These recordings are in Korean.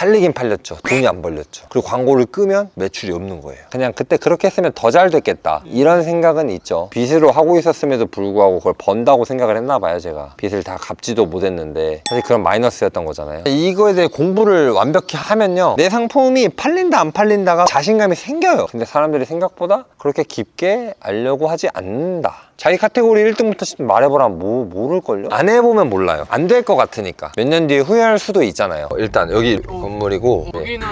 팔리긴 팔렸죠. 돈이 안 벌렸죠. 그리고 광고를 끄면 매출이 없는 거예요. 그냥 그때 그렇게 했으면 더 잘 됐겠다. 이런 생각은 있죠. 빚으로 하고 있었음에도 불구하고 그걸 번다고 생각을 했나 봐요, 제가. 빚을 다 갚지도 못했는데 사실 그런 마이너스였던 거잖아요. 이거에 대해 공부를 완벽히 하면요. 내 상품이 팔린다 안 팔린다가 자신감이 생겨요. 근데 사람들이 생각보다 그렇게 깊게 알려고 하지 않는다. 자기 카테고리 1등부터 10등 말해보라면 뭐, 모를걸요? 안 해보면 몰라요. 안 될 것 같으니까. 몇 년 뒤에 후회할 수도 있잖아요. 일단 여기 건물이고. 네. 여기는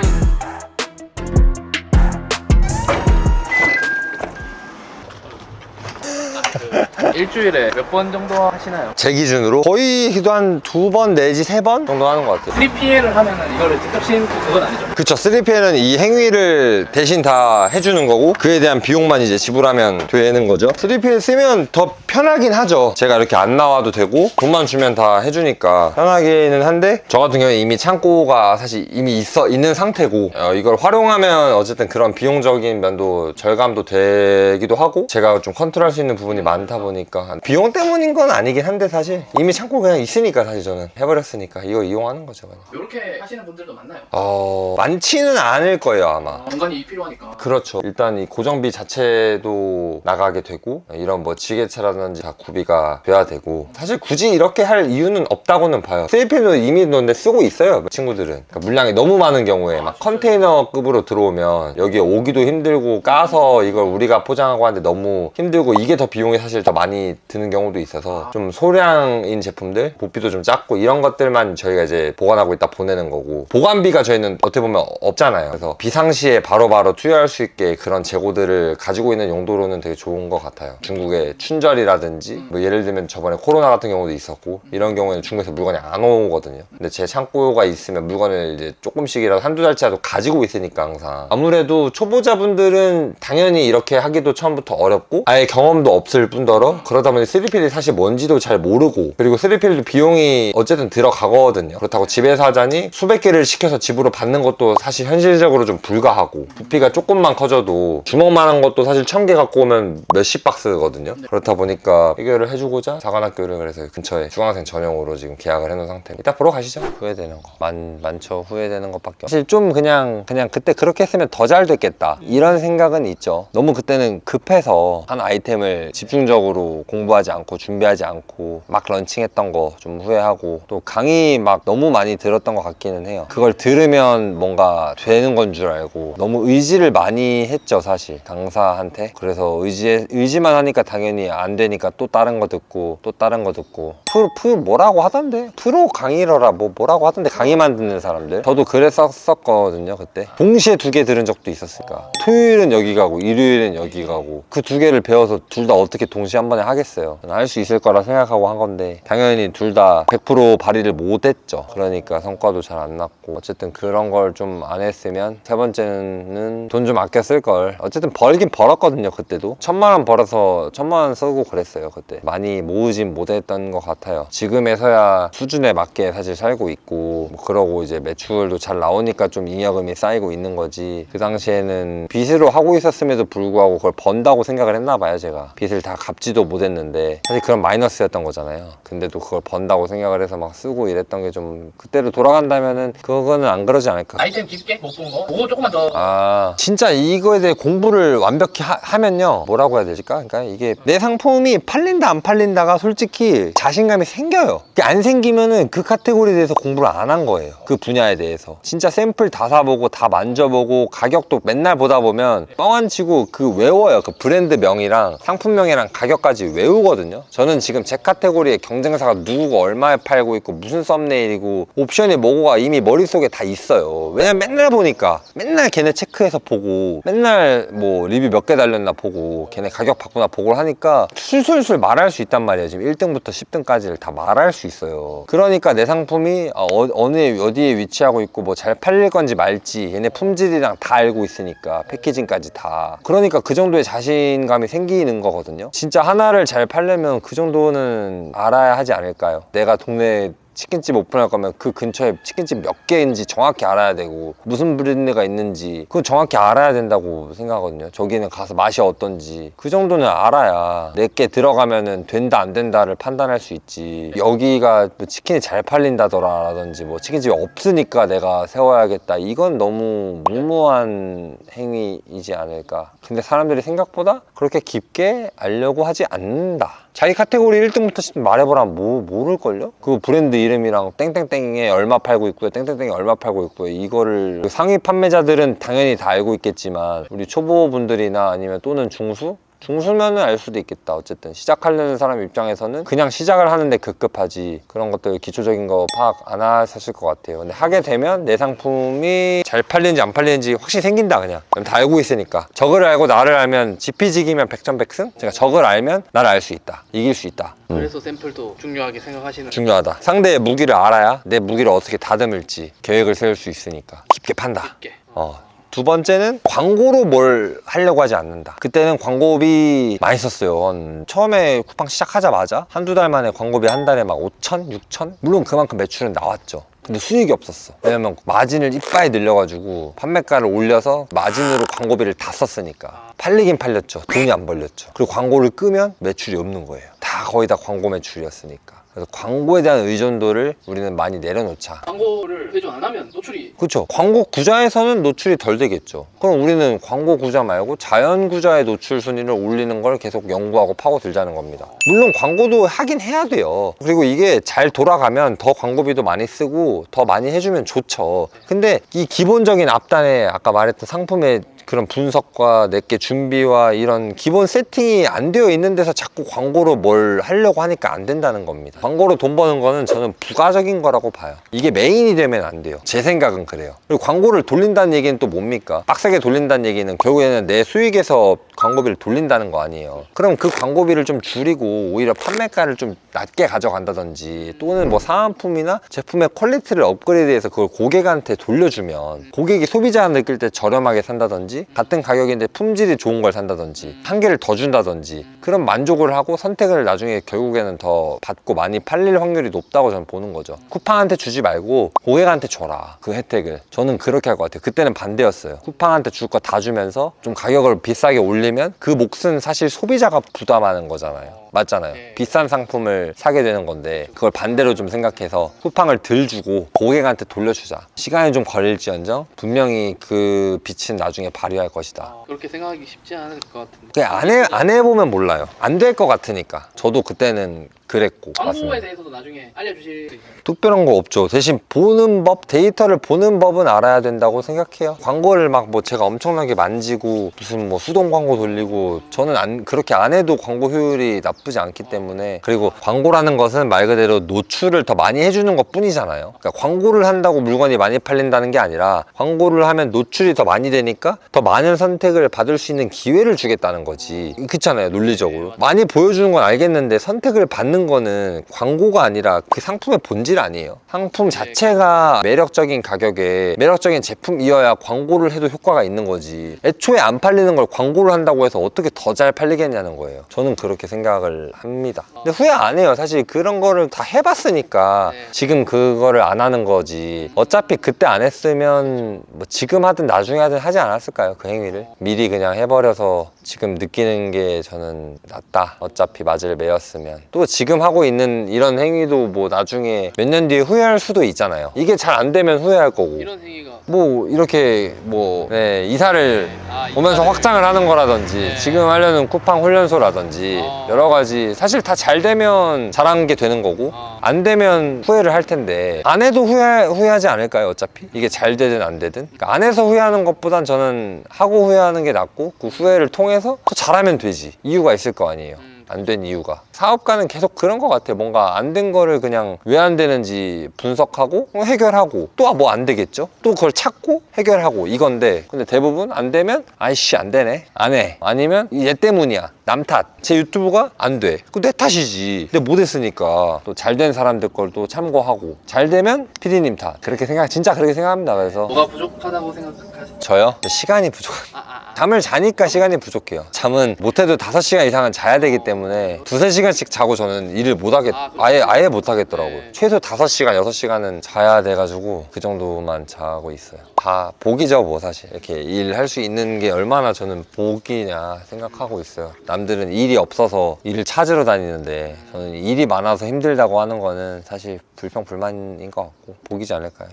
일주일에 몇 번 정도 하시나요? 제 기준으로 거의 한 두 번 내지 세 번 정도 하는 것 같아요. 3PL을 하면은 이거를 직접 신고 그건 아니죠? 그쵸 3PL은 이 행위를 대신 다 해주는 거고 그에 대한 비용만 이제 지불하면 되는 거죠 3PL 쓰면 더 편하긴 하죠 제가 이렇게 안 나와도 되고 돈만 주면 다 해주니까 편하기는 한데 저 같은 경우에 이미 창고가 사실 이미 있어 있는 상태고 어, 이걸 활용하면 어쨌든 그런 비용적인 면도 절감도 되기도 하고 제가 좀 컨트롤할 수 있는 부분이 많다 보니까 비용 때문인 건 아니긴 한데 사실 이미 창고 그냥 있으니까 사실 저는 해버렸으니까 이거 이용하는 거죠 그냥 이렇게 하시는 분들도 많나요? 어 많지는 않을 거예요 아마 아, 공간이 필요하니까 그렇죠. 일단 이 고정비 자체도 나가게 되고 이런 뭐 지게차라든지 다 구비가 돼야 되고 사실 굳이 이렇게 할 이유는 없다고는 봐요. 세이펜은 이미 근데 쓰고 있어요. 친구들은 그러니까 물량이 너무 많은 경우에 막 컨테이너급으로 들어오면 여기 오기도 힘들고 까서 이걸 우리가 포장하고 하는데 너무 힘들고 이게 더 비용이 사실 더 많이 드는 경우도 있어서 좀 소량인 제품들 부피도 좀 작고 이런 것들만 저희가 이제 보관하고 있다 보내는 거고 보관비가 저희는 어떻게 보면 없잖아요. 그래서 비상시에 바로바로 투여할 수 있게 그런 재고들을 가지고 있는 용도로는 되게 좋은 것 같아요. 중국의 춘절이라든지 뭐 예를 들면 저번에 코로나 같은 경우도 있었고 이런 경우에는 중국에서 물건이 안 오거든요. 근데 제 창고가 있으면 물건을 이제 조금씩이라도 한두 달치라도 가지고 있으니까 항상 아무래도 초보자분들은 당연히 이렇게 하기도 처음부터 어렵고 아예 경험도 없을 뿐더러 그러다 보니 3PL이 사실 뭔지도 잘 모르고 그리고 3PL도 비용이 어쨌든 들어가거든요. 그렇다고 집에서 하자니 수백 개를 시켜서 집으로 받는 것도 사실 현실적으로 좀 불가하고 부피가 조금만 커져도 주먹만한 것도 사실 천 개 갖고 오면 몇십 박스거든요. 그렇다 보니까 해결을 해주고자 사관학교를 그래서 근처에 중학생 전용으로 지금 계약을 해놓은 상태입니다. 이따 보러 가시죠. 후회되는 거. 많, 많죠. 후회되는 것밖에 없 사실 좀 그냥 그냥 그때 그렇게 했으면 더 잘 됐겠다. 이런 생각은 있죠. 너무 그때는 급해서 한 아이템을 집중적으로 공부하지 않고 준비하지 않고 막 런칭했던 거 좀 후회하고 또 강의 막 너무 많이 들었던 것 같기는 해요. 그걸 들으면 뭔가 되는 건 줄 알고 너무 의지를 많이 했죠 사실. 강사한테. 그래서 의지 의지만 하니까 당연히 안 되니까 또 다른 거 듣고 또 다른 거 듣고. 프로 프로 뭐라고 하던데? 프로 강의러라 뭐 뭐라고 하던데? 강의만 듣는 사람들. 저도 그랬었거든요 그때. 동시에 두 개 들은 적도 있었으니까. 토요일은 여기 가고 일요일은 여기 가고. 그 두 개를 배워서 둘 다 어떻게 동시에 한 번에 하겠어요. 할 수 있을 거라 생각하고 한 건데 당연히 둘 다 100% 발휘를 못했죠. 그러니까 성과도 잘 안 났고 어쨌든 그런 걸 좀 안 했으면 세 번째는 돈 좀 아껴 쓸 걸. 어쨌든 벌긴 벌었거든요 그때도. 천만 원 벌어서 천만 원 쓰고 그랬어요 그때. 많이 모으진 못했던 것 같아요. 지금에서야 수준에 맞게 사실 살고 있고 뭐 그러고 이제 매출도 잘 나오니까 좀 잉여금이 쌓이고 있는 거지. 그 당시에는 빚으로 하고 있었음에도 불구하고 그걸 번다고 생각을 했나 봐요 제가. 빚을 다 갚지도 못했는데 사실 그런 마이너스였던 거잖아요. 근데도 그걸 번다고 생각을 해서 막 쓰고 이랬던 게 좀 그때로 돌아간다면은 그거는 안 그러지 않을까? 아이템 깊게 못 본 거? 그거 조금만 더. 아 진짜 이거에 대해 공부를 완벽히 하, 면요. 뭐라고 해야 되지까? 그러니까 이게 내 상품이 팔린다 안 팔린다가 솔직히 자신감이 생겨요. 안 생기면은 그 카테고리에 대해서 공부를 안 한 거예요. 그 분야에 대해서. 진짜 샘플 다 사보고 다 만져보고 가격도 맨날 보다 보면 뻥 안 치고 그 외워요. 그 브랜드 명이랑 상품명이랑 가격까지 외우거든요. 저는 지금 제 카테고리에 경쟁사가 누구가 얼마에 팔고 있고 무슨 썸네일이고 옵션이 뭐고가 이미 머릿속에 다 있어요. 왜냐면 맨날 보니까 맨날 걔네 체크해서 보고 맨날 뭐 리뷰 몇 개 달렸나 보고 걔네 가격 바꾸나 보고 하니까 술술술 말할 수 있단 말이에요. 지금 1등부터 10등까지를 다 말할 수 있어요. 그러니까 내 상품이 어, 어느 어디에 위치하고 있고 뭐 잘 팔릴 건지 말지 얘네 품질이랑 다 알고 있으니까 패키징까지 다. 그러니까 그 정도의 자신감이 생기는 거거든요. 진짜 하나 를 잘 팔려면 그 정도는 알아야 하지 않을까요? 내가 동네 치킨집 오픈할 거면 그 근처에 치킨집 몇 개인지 정확히 알아야 되고 무슨 브랜드가 있는지 그거 정확히 알아야 된다고 생각하거든요. 저기는 가서 맛이 어떤지 그 정도는 알아야 내게 들어가면은 된다 안 된다를 판단할 수 있지. 여기가 뭐 치킨이 잘 팔린다더라 라든지 뭐 치킨집이 없으니까 내가 세워야겠다. 이건 너무 무모한 행위이지 않을까. 근데 사람들이 생각보다 그렇게 깊게 알려고 하지 않는다. 자기 카테고리 1등부터 10등 말해보라면 뭐, 모를걸요? 그 브랜드 이름이랑 땡땡땡에 얼마 팔고 있고요. 땡땡땡에 얼마 팔고 있고요. 이거를 그 상위 판매자들은 당연히 다 알고 있겠지만 우리 초보분들이나 아니면 또는 중수? 중수면은 알 수도 있겠다. 어쨌든 시작하려는 사람 입장에서는 그냥 시작을 하는데 급급하지 그런 것들 기초적인 거 파악 안 하셨을 것 같아요. 근데 하게 되면 내 상품이 잘 팔리는지 안 팔리는지 확실히 생긴다 그냥. 그럼 다 알고 있으니까. 적을 알고 나를 알면 지피지기면 백전백승. 제가 적을 알면 나를 알 수 있다. 이길 수 있다. 음. 그래서 샘플도 중요하게 생각하시는 중요하다. 상대의 무기를 알아야 내 무기를 어떻게 다듬을지 계획을 세울 수 있으니까 깊게 판다. 게 어. 두 번째는 광고로 뭘 하려고 하지 않는다. 그때는 광고비 많이 썼어요. 한 처음에 쿠팡 시작하자마자 한두 달 만에 광고비 한 달에 막 5천, 6천? 물론 그만큼 매출은 나왔죠. 근데 수익이 없었어. 왜냐면 마진을 이빠이 늘려가지고 판매가를 올려서 마진으로 광고비를 다 썼으니까. 팔리긴 팔렸죠. 돈이 안 벌렸죠. 그리고 광고를 끄면 매출이 없는 거예요. 다 거의 다 광고 매출이었으니까. 그래서 광고에 대한 의존도를 우리는 많이 내려놓자. 광고를 회전 안 하면 노출이 그렇죠. 광고 구자에서는 노출이 덜 되겠죠. 그럼 우리는 광고 구자 말고 자연 구자의 노출 순위를 올리는 걸 계속 연구하고 파고들자는 겁니다. 물론 광고도 하긴 해야 돼요. 그리고 이게 잘 돌아가면 더 광고비도 많이 쓰고 더 많이 해주면 좋죠. 근데 이 기본적인 앞단에 아까 말했던 상품의 그런 분석과 내게 준비와 이런 기본 세팅이 안 되어 있는 데서 자꾸 광고로 뭘 하려고 하니까 안 된다는 겁니다. 광고로 돈 버는 거는 저는 부가적인 거라고 봐요. 이게 메인이 되면 안 돼요. 제 생각은 그래요. 그리고 광고를 돌린다는 얘기는 또 뭡니까? 빡세게 돌린다는 얘기는 결국에는 내 수익에서 광고비를 돌린다는 거 아니에요. 그럼 그 광고비를 좀 줄이고 오히려 판매가를 좀 낮게 가져간다든지 또는 뭐 사은품이나 제품의 퀄리티를 업그레이드해서 그걸 고객한테 돌려주면 고객이 소비자가 느낄 때 저렴하게 산다든지 같은 가격인데 품질이 좋은 걸 산다든지 한 개를 더 준다든지 그런 만족을 하고 선택을 나중에 결국에는 더 받고 많이 팔릴 확률이 높다고 저는 보는 거죠. 쿠팡한테 주지 말고 고객한테 줘라 그 혜택을 저는 그렇게 할 것 같아요. 그때는 반대였어요. 쿠팡한테 줄 거 다 주면서 좀 가격을 비싸게 올리면 그 몫은 사실 소비자가 부담하는 거잖아요. 맞잖아요. 네. 비싼 상품을 사게 되는 건데 그걸 반대로 좀 생각해서 쿠팡을 덜 주고 고객한테 돌려주자. 시간이 좀 걸릴지언정 분명히 그 빛은 나중에 발 휘할 것이다. 아, 그렇게 생각하기 쉽지 않을 것 같은데 그냥 안, 해, 안 해보면 몰라요. 안 될 것 같으니까. 저도 그때는 그랬고. 맞습니다. 대해서도 나중에 알려주실 수 있나요? 특별한 거 없죠. 대신 보는 법, 데이터를 보는 법은 알아야 된다고 생각해요. 광고를 막 뭐 제가 엄청나게 만지고 무슨 뭐 수동 광고 돌리고 저는 안, 그렇게 안 해도 광고 효율이 나쁘지 않기 때문에 그리고 광고라는 것은 말 그대로 노출을 더 많이 해주는 것 뿐이잖아요. 그러니까 광고를 한다고 물건이 많이 팔린다는 게 아니라 광고를 하면 노출이 더 많이 되니까 더 많은 선택을 받을 수 있는 기회를 주겠다는 거지. 그렇잖아요. 논리적으로. 많이 보여주는 건 알겠는데 선택을 받는 거는 광고가 아니라 그 상품의 본질 아니에요. 상품 자체가 매력적인 가격에 매력적인 제품이어야 광고를 해도 효과가 있는 거지. 애초에 안 팔리는 걸 광고를 한다고 해서 어떻게 더 잘 팔리겠냐는 거예요. 저는 그렇게 생각을 합니다. 근데 후회 안 해요. 사실 그런 거를 다 해봤으니까 네. 지금 그거를 안 하는 거지. 어차피 그때 안 했으면 뭐 지금 하든 나중에 하든 하지 않았을까요? 그 행위를 미리 그냥 해버려서 지금 느끼는 게 저는 낫다. 어차피 맞을 매였으면 또 지금 하고 있는 이런 행위도 뭐 나중에 몇 년 뒤에 후회할 수도 있잖아요. 이게 잘 안 되면 후회할 거고. 이런 행위가 뭐 이렇게 뭐 네, 이사를 아, 오면서 이사를- 확장을 하는 거라든지 네. 지금 하려는 쿠팡 훈련소라든지 어. 여러 가지 사실 다 잘 되면 잘한 게 되는 거고 어. 안 되면 후회를 할 텐데 안 해도 후회, 후회하지 않을까요 어차피 이게 잘 되든 안 되든 그러니까 안 해서 후회하는 것보단 저는 하고 후회하는 게 낫고 그 후회를 통해서 더 잘하면 되지 이유가 있을 거 아니에요 음. 안된 이유가 사업가는 계속 그런 것 같아요 뭔가 안 된 거를 그냥 왜 안 되는지 분석하고 어, 해결하고 또 뭐 안 되겠죠 또 그걸 찾고 해결하고 이건데 근데 대부분 안 되면 아이씨 안 되네 안 해 아니면 얘 때문이야 남 탓. 제 유튜브가 안 돼. 그 내 탓이지. 근데 못했으니까 또 잘 된 사람들 걸 또 참고하고 잘 되면 PD님 탓. 그렇게 생각, 진짜 그렇게 생각합니다. 그래서 뭐가 부족하다고 생각하세요? 저요? 시간이 부족. 아, 아, 아. 잠을 자니까 시간이 부족해요. 잠은 못해도 5시간 이상은 자야 되기 때문에 두세 시간 씩 자고 저는 일을 못 하겠, 아, 그렇죠. 아예, 아예 못 하겠더라고요. 네. 최소 5시간, 6시간은 자야 돼 가지고 그 정도만 자고 있어요. 다 복이죠, 뭐 사실. 이렇게 일할 수 있는 게 얼마나 저는 복이냐 생각하고 있어요. 남들은 일이 없어서 일을 찾으러 다니는데 저는 일이 많아서 힘들다고 하는 거는 사실 불평불만인 것 같고 복이지 않을까요?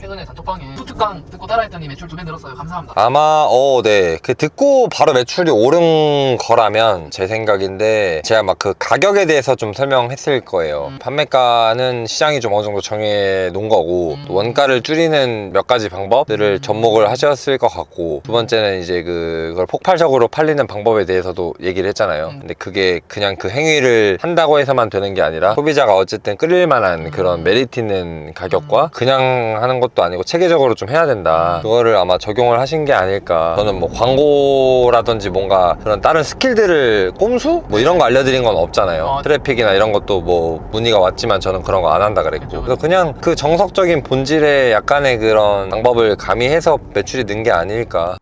최근에 단톡방에 툭툭강 듣고 따라했더니 매출 두 배 늘었어요. 감사합니다. 아마 어, 네. 그 듣고 바로 매출이 오른 거라면 제 생각인데 제가 막 그 가격에 대해서 좀 설명했을 거예요. 음. 판매가는 시장이 좀 어느 정도 정해 놓은 거고 음. 또 원가를 줄이는 몇 가지 방법들을 접목을 하셨을 것 같고 두 번째는 이제 그걸 폭발적으로 팔리는 방법에 대해서도 얘기를 했잖아요. 음. 근데 그게 그냥 그 행위를 한다고 해서만 되는 게 아니라 소비자가 어쨌든 끌릴 만한 그런 메리트 있는 가격과 그냥 하는 것도 아니고 체계적으로 좀 해야 된다. 그거를 아마 적용을 하신 게 아닐까. 저는 뭐 광고라든지 뭔가 그런 다른 스킬들을 꼼수? 뭐 이런 거 알려드린 건 없 잖아요. 어. 트래픽이나 이런 것도 뭐 문의가 왔지만 저는 그런 거 안 한다 그랬고. 그쵸, 그래서 그냥 그 정석적인 본질의 약간의 그런 방법을 가미해서 매출이 는 게 아닐까.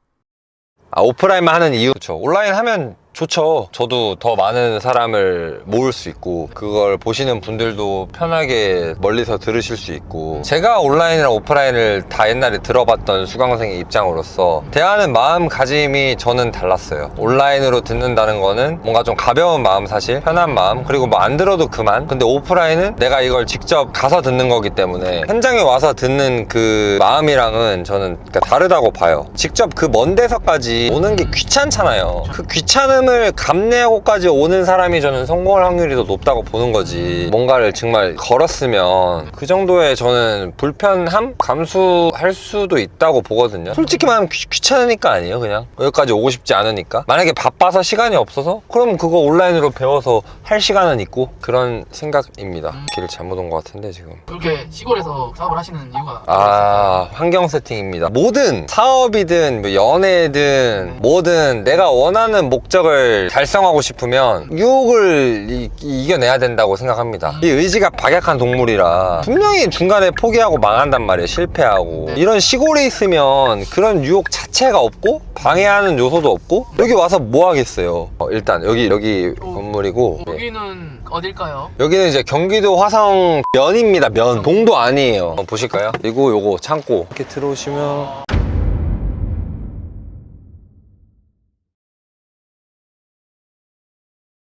아, 오프라인만 하는 이유. 그렇죠. 온라인 하면 좋죠. 저도 더 많은 사람을 모을 수 있고, 그걸 보시는 분들도 편하게 멀리서 들으실 수 있고, 제가 온라인이랑 오프라인을 다 옛날에 들어봤던 수강생의 입장으로서, 대하는 마음가짐이 저는 달랐어요. 온라인으로 듣는다는 거는 뭔가 좀 가벼운 마음 사실, 편한 마음, 그리고 뭐 안 들어도 그만. 근데 오프라인은 내가 이걸 직접 가서 듣는 거기 때문에, 현장에 와서 듣는 그 마음이랑은 저는 그러니까 다르다고 봐요. 직접 그 먼 데서까지 오는 게 귀찮잖아요. 그 귀찮 음을 감내하고까지 오는 사람이 저는 성공할 확률이 더 높다고 보는 거지. 뭔가를 정말 걸었으면 그 정도의 저는 불편함 감수할 수도 있다고 보거든요. 솔직히 말하면 귀, 귀찮으니까 아니에요, 그냥. 여기까지 오고 싶지 않으니까. 만약에 바빠서 시간이 없어서 그럼 그거 온라인으로 배워서 할 시간은 있고 그런 생각입니다. 길을 잘못 온 것 같은데 지금. 그렇게 시골에서 사업을 하시는 이유가 아 환경 세팅입니다 모든 사업이든 뭐 연애든 뭐든 내가 원하는 목적을 달성하고 싶으면 유혹을 이, 겨내야 된다고 생각합니다 이 의지가 박약한 동물이라 분명히 중간에 포기하고 망한단 말이에요 실패하고 네. 이런 시골에 있으면 그런 유혹 자체가 없고 방해하는 요소도 없고 여기 와서 뭐 하겠어요 어, 일단 여기 여기 오. 건물이고 네. 여기는 어딜까요? 여기는 이제 경기도 화성 면입니다 면 동도 아니에요 한번 보실까요? 그리고 요거 창고 이렇게 들어오시면